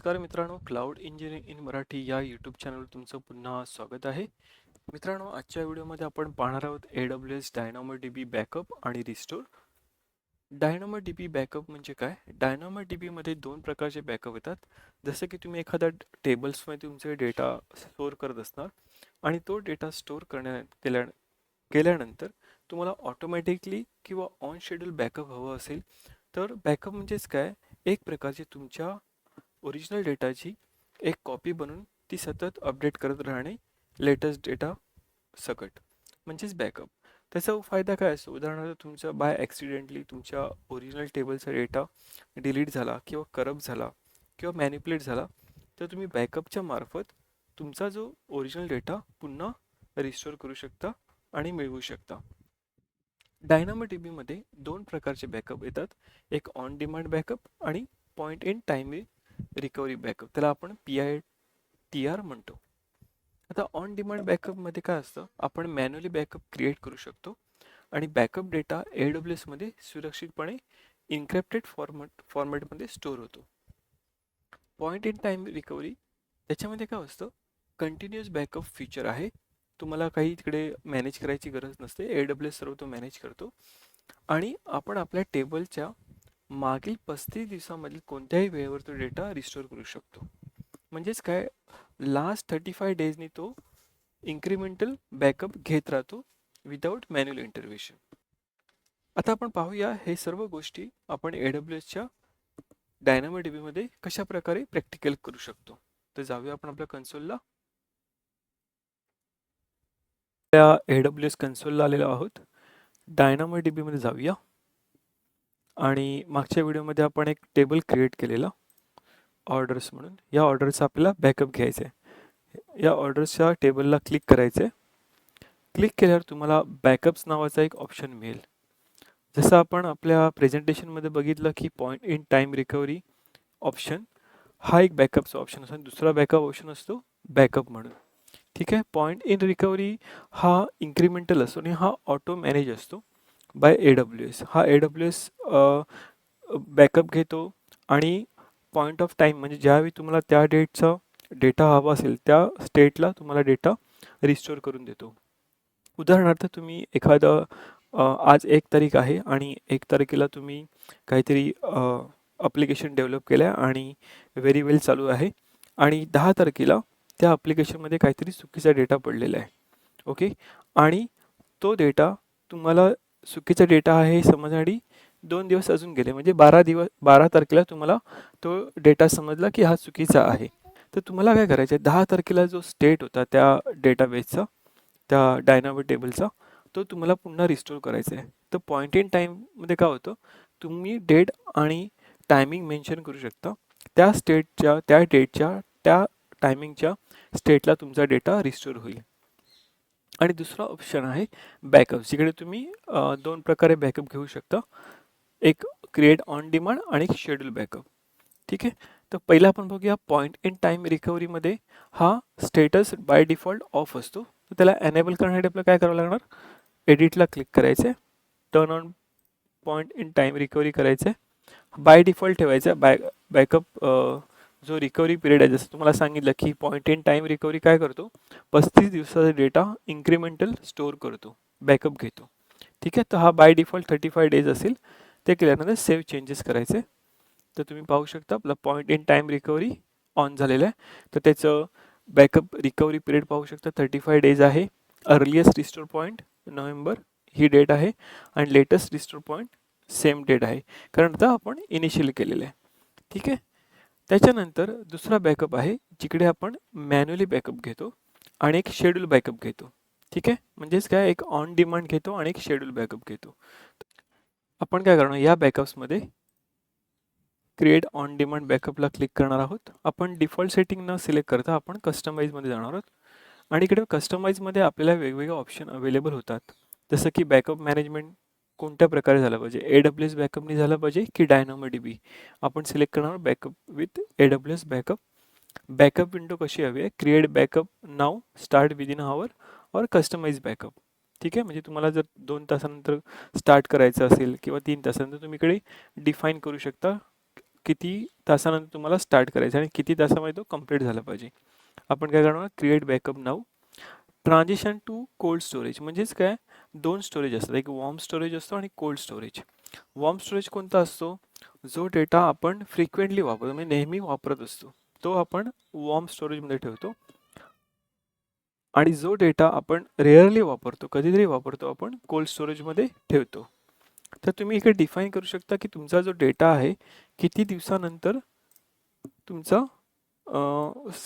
नमस्कार मित्रांनो cloud engineering in Marathi या यूट्यूब चॅनलवर तुमचं पुन्हा स्वागत आहे. मित्रांनो आजच्या व्हिडिओमध्ये आपण पाहणार आहोत A W S Dynamo D B backup आणि restore Dynamo D B backup म्हणजे काय? डायनामो डी बीमध्ये दोन प्रकारचे बॅकअप येतात. जसं की तुम्ही एखाद्या टेबल्समध्ये तुमचे डेटा स्टोअर करत असणार आणि तो डेटा स्टोअर करण्या केल्या केल्यानंतर तुम्हाला ऑटोमॅटिकली किंवा ऑन शेड्यूल बॅकअप हवं असेल. तर बॅकअप म्हणजेच काय? एक प्रकारचे तुमच्या ओरिजिनल डेटाची एक कॉपी बनवून ती सतत अपडेट करत राहणे लेटेस्ट डेटा सकट म्हणजेच बॅकअप त्याचा फायदा काय असतो? उदाहरणार्थ तुमचा बाय ॲक्सिडेंटली तुमच्या ओरिजिनल टेबलचा डेटा डिलीट झाला किंवा करप्ट झाला किंवा मॅनिपुलेट झाला तर तुम्ही बॅकअपच्या मार्फत तुमचा जो ओरिजिनल डेटा पुन्हा रिस्टोअर करू शकता आणि मिळवू शकता. डायनामो टी बीमध्ये दोन प्रकारचे बॅकअप येतात. एक ऑन डिमांड बॅकअप आणि point in time recovery backup त्याला आपण पी आय टी आर म्हणतो. आता ऑन डिमांड बॅकअपमध्ये काय असतं? आपण मॅन्युअली बॅकअप क्रिएट करू शकतो. आणि बॅकअप डेटा ए डब्ल्यू एसमध्ये सुरक्षितपणे इन्क्रिप्टेड फॉर्मॅट फॉर्मॅटमध्ये स्टोअर होतो. पॉईंट इन टाईम रिकव्हरी त्याच्यामध्ये काय असतं? कंटिन्युअस बॅकअप फीचर आहे. तुम्हाला काही तिकडे मॅनेज करायची गरज नसते. ए डब्ल्यू एस सर्व तो मॅनेज करतो. आणि आपण आपल्या टेबलच्या मागील पस्तीस दिवसामधील कोणत्याही वेळेवर तो डेटा रिस्टोर करू शकतो. म्हणजेच काय? लास्ट थर्टी फाय डेजनी तो इन्क्रिमेंटल बॅकअप घेत राहतो विदाऊट मॅन्युअल इंटरव्हेशन आता आपण पाहूया हे सर्व गोष्टी आपण ए डब्ल्यू एसच्या डायनामो डीबीमध्ये कशा प्रकारे प्रॅक्टिकल करू शकतो. तर जाऊया आपण आपल्या कन्सोलला त्या ए डब्ल्यू एस कन्सोलला आलेलो आहोत. डायनामो डीबीमध्ये जाऊया. आणि मागच्या व्हिडिओमध्ये आपण एक टेबल क्रिएट केलेला. ऑर्डर्स म्हणून. या ऑर्डरचा आपल्याला बॅकअप घ्यायचं आहे या ऑर्डर्सच्या टेबलला क्लिक करायचं आहे क्लिक केल्यावर तुम्हाला बॅकअप्स नावाचा एक ऑप्शन मिळेल. जसं आपण आपल्या प्रेझेंटेशनमध्ये बघितलं की point in time recovery option हा एक बॅकअपचा ऑप्शन असतो. आणि दुसरा बॅकअप ऑप्शन असतो बॅकअप म्हणून. ठीक आहे? पॉईंट इन रिकव्हरी हा इन्क्रिमेंटल असतो आणि हा ऑटो मॅनेज असतो. बाय ए डब्ल्यू एस हा ए डब्ल्यू एस बॅकअप घेतो आणि पॉईंट ऑफ टाईम म्हणजे ज्यावेळी तुम्हाला त्या डेटचा डेटा हवा असेल त्या स्टेटला तुम्हाला डेटा रिस्टोर करून देतो. उदाहरणार्थ तुम्ही एखादं आज एक तारीख आहे आणि एक तारखेला तुम्ही काहीतरी अप्लिकेशन डेव्हलप केलं आहे आणि व्हेरी वेल चालू आहे आणि दहा तारखेला त्या अप्लिकेशनमध्ये काहीतरी चुकीचा डेटा पडलेला आहे. ओके आणि तो डेटा तुम्हाला चुकीचा डेटा आहे हे समजण्यासाठी दोन दिवस अजून गेले. म्हणजे बारा दिवस बारा तारखेला तुम्हाला तो डेटा समजला की हा चुकीचा आहे. तर तुम्हाला काय करायचं आहे दहा तारखेला जो स्टेट होता त्या डेटाबेसचा त्या डायनामो टेबलचा तो तुम्हाला पुन्हा रिस्टोर करायचा आहे तर पॉईंट इन टाईममध्ये काय होतं? तुम्ही डेट आणि टायमिंग मेन्शन करू शकता. त्या स्टेटच्या त्या डेटच्या त्या टायमिंगच्या स्टेटला तुमचा डेटा रिस्टोर होईल. आणि दुसरा ऑप्शन आहे बॅकअप जिकडे तुम्ही दोन प्रकारे बॅकअप घेऊ शकता. एक क्रिएट ऑन डिमांड आणि एक शेड्यूल बॅकअप ठीक आहे? तर पहिला आपण बघूया पॉईंट इन टाईम रिकव्हरीमध्ये हा स्टेटस बाय डिफॉल्ट ऑफ असतो. तर त्याला एनेबल करण्यासाठी आपलं काय करावं लागणार? एडिटला क्लिक करायचं. आहे turn on point in time recovery करायचं. आहे बाय डिफॉल्ट ठेवायचं. आहे बॅक बॅकअप जो रिकव्हरी पिरियड आहे जसं तुम्हाला सांगितलं की पॉईंट इन टाईम रिकव्हरी काय करतो? पस्तीस दिवसाचा डेटा इन्क्रिमेंटल स्टोअर करतो बॅकअप घेतो. ठीक आहे? तर हा by default thirty five days असेल. ते केल्यानंतर सेव्ह चेंजेस करायचे. तर तुम्ही पाहू शकता आपला point in time recovery on झालेलं आहे. तर त्याचं बॅकअप रिकव्हरी पिरियड पाहू शकता थर्टी फाय डेज आहे. अर्लिएस्ट रिस्टोर पॉईंट नोव्हेंबर ही डेट आहे. आणि latest restore point same date आहे. कारण आता आपण इनिशियल केलेलं आहे. ठीक आहे? त्याच्यानंतर दुसरा बॅकअप आहे जिकडे आपण मॅन्युअली बॅकअप घेतो आणि एक शेड्यूल बॅकअप घेतो. ठीक आहे? म्हणजेच काय? एक ऑन डिमांड घेतो आणि एक शेड्यूल बॅकअप घेतो. आपण काय करणार? या बॅकअप्समध्ये क्रिएट ऑन डिमांड बॅकअपला क्लिक करणार आहोत. आपण डिफॉल्ट सेटिंग न सिलेक्ट करता आपण कस्टमाईजमध्ये जाणार आहोत. आणि इकडे कस्टमाईजमध्ये आपल्याला वेगवेगळे ऑप्शन अवेलेबल होतात. जसं की बॅकअप मॅनेजमेंट कोणत्या प्रकारे झालं पाहिजे? ए डब्ल्यू एस बॅकअपनी झालं पाहिजे की डायनामो डी बी आपण सिलेक्ट करणार backup with A W S backup backup window कशी हवी आहे? क्रिएट बॅकअप नाव स्टार्ट विदिन आवर और कस्टमाइज बॅकअप ठीक आहे? म्हणजे तुम्हाला जर दोन तासानंतर स्टार्ट करायचं असेल किंवा तीन तासानंतर तुम्ही इकडे डिफाईन करू शकता किती तासानंतर तुम्हाला स्टार्ट करायचं आणि किती तासामध्ये तो कंप्लीट झाला पाहिजे. आपण काय करणार? क्रिएट बॅकअप नाव ट्रान्झिशन टू कोल्ड स्टोरेज म्हणजेच काय? दोन स्टोरेज असतात. एक वॉर्म स्टोरेज असतो आणि कोल्ड स्टोरेज वॉर्म स्टोरेज कोणता असतो? जो डेटा आपण फ्रिक्वेंटली वापरतो म्हणजे नेहमी वापरत असतो. तो आपण वॉर्म स्टोरेजमध्ये ठेवतो. आणि जो डेटा आपण रेअरली वापरतो कधीतरी वापरतो आपण कोल्ड स्टोरेजमध्ये ठेवतो. तर तुम्ही इकडे डिफाईन करू शकता की तुमचा जो डेटा आहे किती दिवसानंतर तुमचा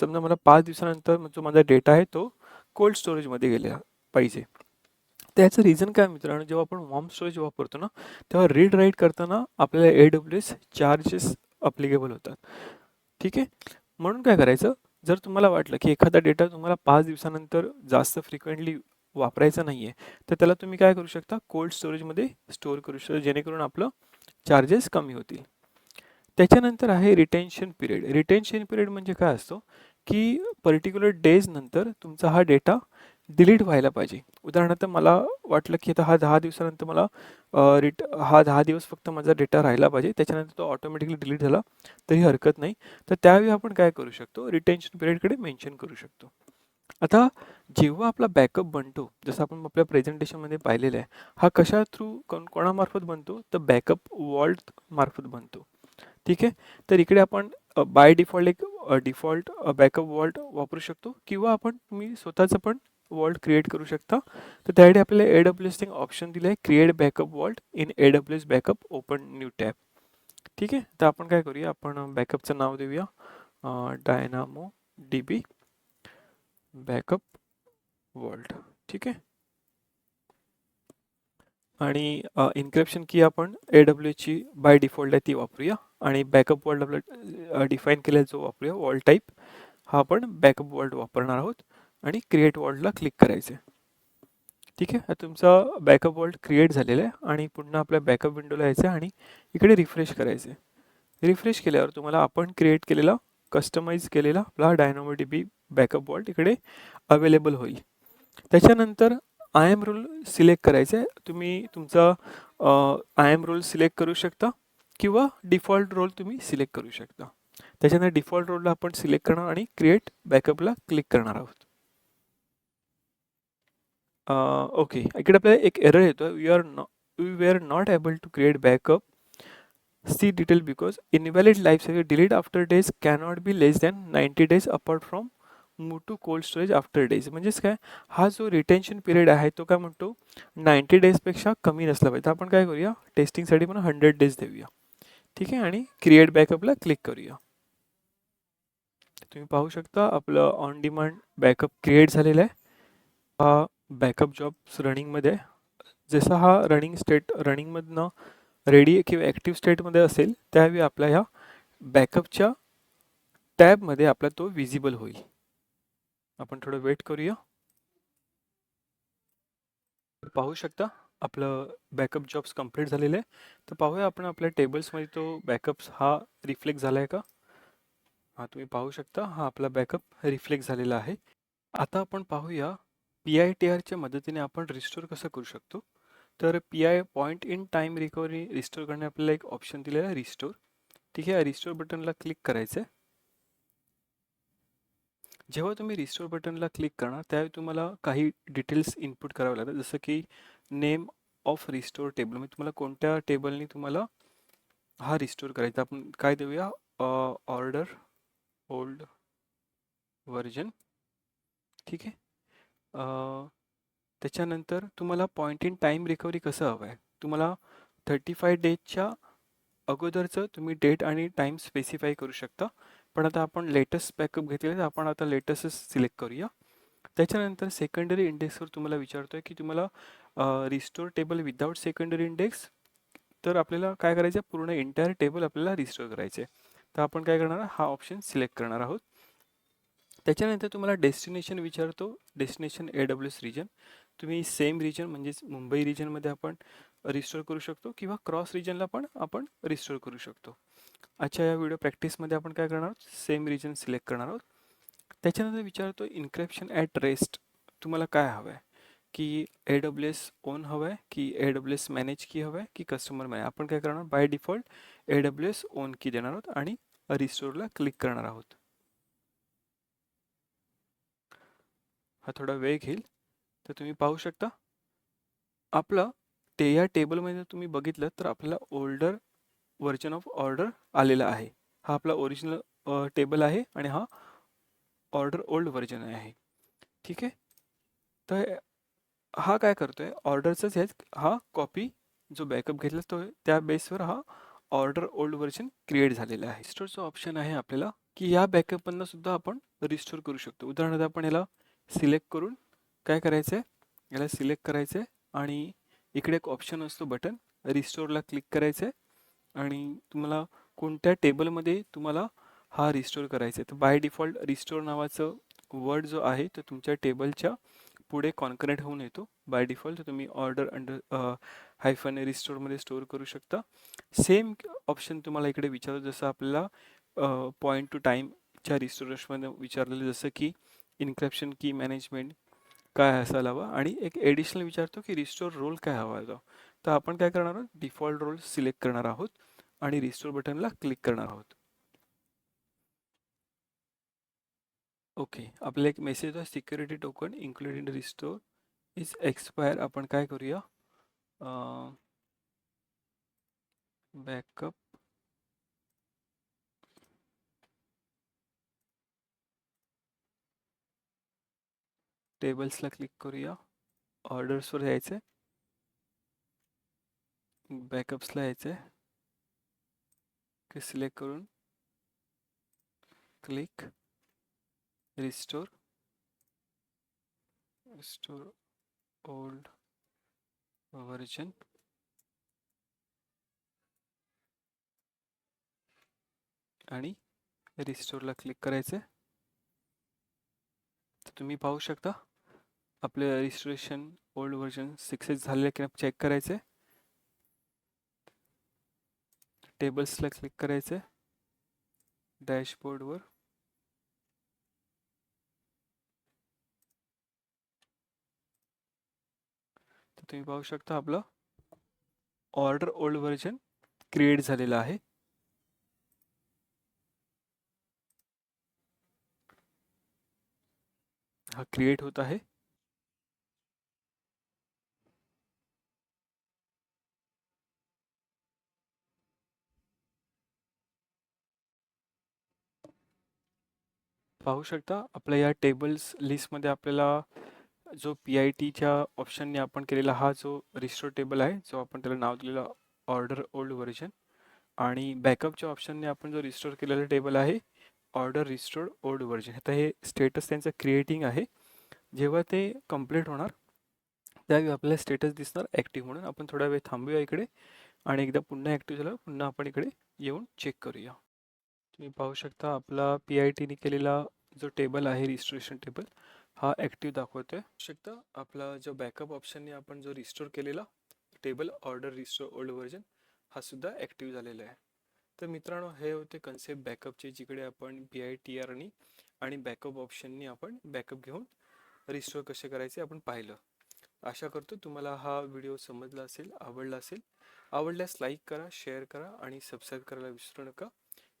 समजा मला पाच दिवसानंतर जो माझा डेटा आहे तो कोल्ड स्टोरेजमध्ये गेला पाहिजे. त्याचं रिझन काय मित्रांनो जेव्हा आपण वॉर्म स्टोरेज वापरतो ना तेव्हा रीड राईट करताना आपल्याला A W S charges applicable होतात. ठीक आहे? म्हणून काय करायचं जर तुम्हाला वाटलं की एखादा डेटा तुम्हाला पाच दिवसानंतर जास्त फ्रिक्वेंटली वापरायचा नाही आहे तर त्याला तुम्ही काय करू शकता? कोल्ड स्टोरेजमध्ये स्टोअर करू शकता जेणेकरून आपलं चार्जेस कमी होतील. त्याच्यानंतर आहे रिटेन्शन पिरियड रिटेन्शन पिरियड म्हणजे काय असतो? की पर्टिक्युलर डेज नंतर तुमचा हा डेटा डिलीट व्हायला पाहिजे. उदाहरणार्थ मला वाटलं की आता हा दहा दिवसानंतर मला रिट हा दहा दिवस फक्त माझा डेटा राहिला पाहिजे. त्याच्यानंतर तो ऑटोमॅटिकली डिलीट झाला तरी हरकत नाही. तर त्यावेळी आपण काय करू शकतो? रिटेन्शन पिरियडकडे मेन्शन करू शकतो. आता जेव्हा आपला बॅकअप बनतो जसं आपण आपल्या प्रेझेंटेशनमध्ये पाहिलेलं आहे हा कशा थ्रू कोण कोणामार्फत बनतो? तर बॅकअप वॉल्ट मार्फत बनतो. ठीक आहे? तर इकडे आपण बाय डिफॉल्ट एक डिफॉल्ट बॅकअप वॉल्ट वापरू शकतो. किंवा आपण तुम्ही स्वतःचं पण वॉल्ट क्रिएट करू शकता. तर त्यासाठी आपल्याला ए डब्ल्यू एस ऑप्शन दिलं आहे create backup vault in A W S backup open new tab ठीक आहे? तर आपण काय करूया? आपण बॅकअपचं नाव देऊया. Dynamo D B backup vault ठीक आहे? आणि इन्क्रिप्शन की आपण ए डब्ल्यूची बाय डिफॉल्ट आहे ती वापरूया. आणि बॅकअप वॉल्ट आपलं डिफाईन केलेला जो वापरूया वॉल टाईप हा आपण बॅकअप वॉल्ट वापरणार आहोत. आणि क्रिएट वॉल्डला क्लिक करायचे. ठीक आहे? तुमचा बॅकअप वॉल्ट क्रिएट झालेला आहे आणि पुन्हा आपल्या बॅकअप विंडोला यायचं आहे आणि इकडे रिफ्रेश करायचे रिफ्रेश केल्यावर तुम्हाला आपण क्रिएट केलेला कस्टमाइज केलेला आपला Dynamo D B backup vault इकडे अवेलेबल होईल. त्याच्यानंतर आय एम रोल सिलेक्ट करायचं आहे. तुम्ही तुमचा आय एम रोल सिलेक्ट करू शकता किंवा डिफॉल्ट रोल तुम्ही सिलेक्ट करू शकता. त्याच्यानंतर डिफॉल्ट रोलला आपण सिलेक्ट करणार आणि क्रिएट बॅकअपला क्लिक करणार आहोत. ओके. इकडे आपल्याला एक एरर येतो we are no we were not able to create backup see detail because invalid lifecycle delete after days cannot be less than ninety days apart from move to cold storage after days म्हणजेच काय? हा जो retention period आहे तो काय म्हणतो? Ninety डेजपेक्षा कमी नसला पाहिजे. तर आपण काय करूया? टेस्टिंगसाठी पण हंड्रेड डेज देऊया. ठीक आहे? आणि क्रिएट बॅकअपला क्लिक करूया. तुम्ही पाहू शकता आपलं ऑन डिमांड बॅकअप क्रिएट झालेलं आहे. बॅकअप जॉब्स रनिंगमध्ये जसा हा रनिंग स्टेट रनिंगमधनं रेडी किंवा ॲक्टिव्ह स्टेटमध्ये असेल त्यावेळी आपल्या ह्या बॅकअपच्या टॅबमध्ये आपला तो विजिबल होईल. आपण थोडं वेट करूया. पाहू शकता आपलं बॅकअप जॉब्स कंप्लीट झालेले आहे. तर पाहूया आपण आपल्या टेबल्समध्ये तो बॅकअप्स हा रिफ्लेक्ट झाला आहे का? हा तुम्ही पाहू शकता हा आपला बॅकअप रिफ्लेक्ट झालेला आहे. आता आपण पाहूया पी आय टी आरच्या मदतीने आपण रिस्टोर कसं करू शकतो? तर P I point in time recovery restore करणे आपल्याला एक ऑप्शन दिलेला आहे रिस्टोर ठीक आहे रिस्टोर बटनला क्लिक करायचं आहे जेव्हा तुम्ही रिस्टोर बटनला क्लिक करणार त्यावेळी तुम्हाला काही डिटेल्स इनपुट करावे लागतात. जसं की नेम ऑफ रिस्टोर टेबल म्हणजे तुम्हाला कोणत्या टेबलनी तुम्हाला हा रिस्टोर करायचा. आपण काय देऊया? ऑर्डर ओल्ड व्हर्जन ठीक आहे? अ, त्याच्यानंतर तुम्हाला पॉईंट इन टाईम रिकव्हरी कसं हवं आहे तुम्हाला थर्टी फाय डेजच्या अगोदरचं तुम्ही डेट आणि टाईम स्पेसिफाय करू शकता. पण आता आपण लेटेस्ट बॅकअप घेतले तर आपण आता लेटेस्टच सिलेक्ट करूया. त्याच्यानंतर सेकंडरी इंडेक्सवर तुम्हाला विचारतो आहे की तुम्हाला restore table without secondary index तर आपल्याला काय करायचं आहे पूर्ण एंटायर टेबल आपल्याला रिस्टोर करायचे आहे तर आपण काय करणार हा ऑप्शन सिलेक्ट करणार आहोत. त्याच्यानंतर तुम्हाला डेस्टिनेशन विचारतो destination A W S region तुम्ही सेम रिजन म्हणजेच मुंबई रिजनमध्ये आपण रिस्टोर करू शकतो किंवा क्रॉस रिजनला पण आपण रिस्टोर करू शकतो. आजच्या या व्हिडिओ प्रॅक्टिसमध्ये आपण काय करणार आहोत? सेम रिजन सिलेक्ट करणार आहोत. त्याच्यानंतर विचारतो इन्क्रिप्शन ॲट रेस्ट तुम्हाला काय हवं आहे की ए डब्ल्यू एस ओन हवं आहे की ए डब्ल्यू एस मॅनेज की हवं आहे की कस्टमर मॅनेज आपण काय करणार by default A W S owned key देणार आहोत आणि रिस्टोरला क्लिक करणार आहोत. हा थोडा वेळ घेईल. तर तुम्ही पाहू शकता. आपलं ते या टेबलमध्ये तुम्ही बघितलं तर आपल्याला ओल्डर व्हर्जन ऑफ ऑर्डर आलेला आहे. हा आपला ओरिजिनल टेबल आहे आणि हा ऑर्डर ओल्ड व्हर्जन आहे. ठीक आहे? तर हा काय करतोय? ऑर्डरचाच ह्याच हा कॉपी जो बॅकअप घेतला तो त्या बेसवर हा ऑर्डर ओल्ड व्हर्जन क्रिएट झालेला आहे. रिस्टोरचं ऑप्शन आहे आपल्याला की या बॅकअपमधनं सुद्धा आपण रिस्टोर करू शकतो. उदाहरणार्थ आपण याला सिलेक्ट करून काय करायचं आहे याला सिलेक्ट करायचं आहे आणि इकडे एक ऑप्शन असतो बटन. रिस्टोरला क्लिक करायचं आहे आणि तुम्हाला कोणत्या टेबलमध्ये तुम्हाला हा रिस्टोर करायचा आहे तर बाय डिफॉल्ट रिस्टोर नावाचं वर्ड जो आहे तो तुमच्या टेबलच्या पुढे कॉन्करेट होऊन येतो. बाय डिफॉल्ट तुम्ही ऑर्डर अंडर हायफन रिस्टोरमध्ये स्टोअर करू शकता. सेम ऑप्शन तुम्हाला इकडे विचारतो. जसं आपल्याला पॉईंट टू टाईमच्या रिस्टोरेशमध्ये विचारलेलं जसं की इन्क्रप्शन की मॅनेजमेंट काय असायला हवं आणि एक एडिशनल विचारतो की रिस्टोर रोल काय हवा आहे तर आपण काय करणार आहोत? डिफॉल्ट रोल सिलेक्ट करणार आहोत आणि रिस्टोर बटनला क्लिक करणार आहोत. ओके. आपल्याला एक मेसेज आहे security token including restore is expire आपण काय करूया? बॅकअप टेबल्सला क्लिक करूया. ऑर्डर्सवर यायचे बॅकअप्सला यायचे आहे सिलेक्ट करून click restore restore old version आणि रिस्टोरला क्लिक करायचं तर तुम्ही पाहू शकता. आपले रजिस्ट्रेशन ओल्ड व्हर्जन सक्सेस झालेलं की चेक करायचं टेबल्सला क्लिक करायचे डॅशबोर्डवर तर तुम्ही पाहू शकता आपलं ऑर्डर ओल्ड व्हर्जन क्रिएट झालेलं आहे. हा क्रिएट होत आहे. पाहू शकता आपल्या या टेबल्स लिस्टमध्ये आपल्याला जो पी आय टीच्या ऑप्शनने आपण केलेला हा जो रिस्टोर टेबल आहे जो आपण त्याला नाव दिलेला ऑर्डर ओल्ड व्हर्जन आणि बॅकअपच्या ऑप्शनने आपण जो रिस्टोर केलेला टेबल आहे ऑर्डर रिस्टोर्ड ओल्ड व्हर्जन आता हे स्टेटस त्यांचं क्रिएटिंग आहे. जेव्हा ते कंप्लीट होणार त्यावेळी आपल्याला स्टेटस दिसणार ॲक्टिव्ह म्हणून. आपण थोडा वेळ थांबूया इकडे आणि एकदा पुन्हा ॲक्टिव्ह झालं पुन्हा आपण इकडे येऊन चेक करूया. तुम्ही पाहू शकता आपला पी आय टीने केलेला जो टेबल आहे रिस्टोरेशन टेबल हा ॲक्टिव्ह दाखवतोय. शकता आपला जो बॅकअप ऑप्शनने आपण जो रिस्टोर केलेला table order restore old version हा सुद्धा ॲक्टिव्ह झालेला आहे. तर मित्रांनो हे होते कन्सेप्ट बॅकअपचे जिकडे आपण बी आय टी आरनी आणि बॅकअप ऑप्शननी आपण बॅकअप घेऊन रिस्टोर कसे करायचे आपण पाहिलं. आशा करतो तुम्हाला हा व्हिडिओ समजला असेल आवडला असेल. आवडल्यास लाईक करा शेअर करा आणि सबस्क्राईब करायला विसरू नका.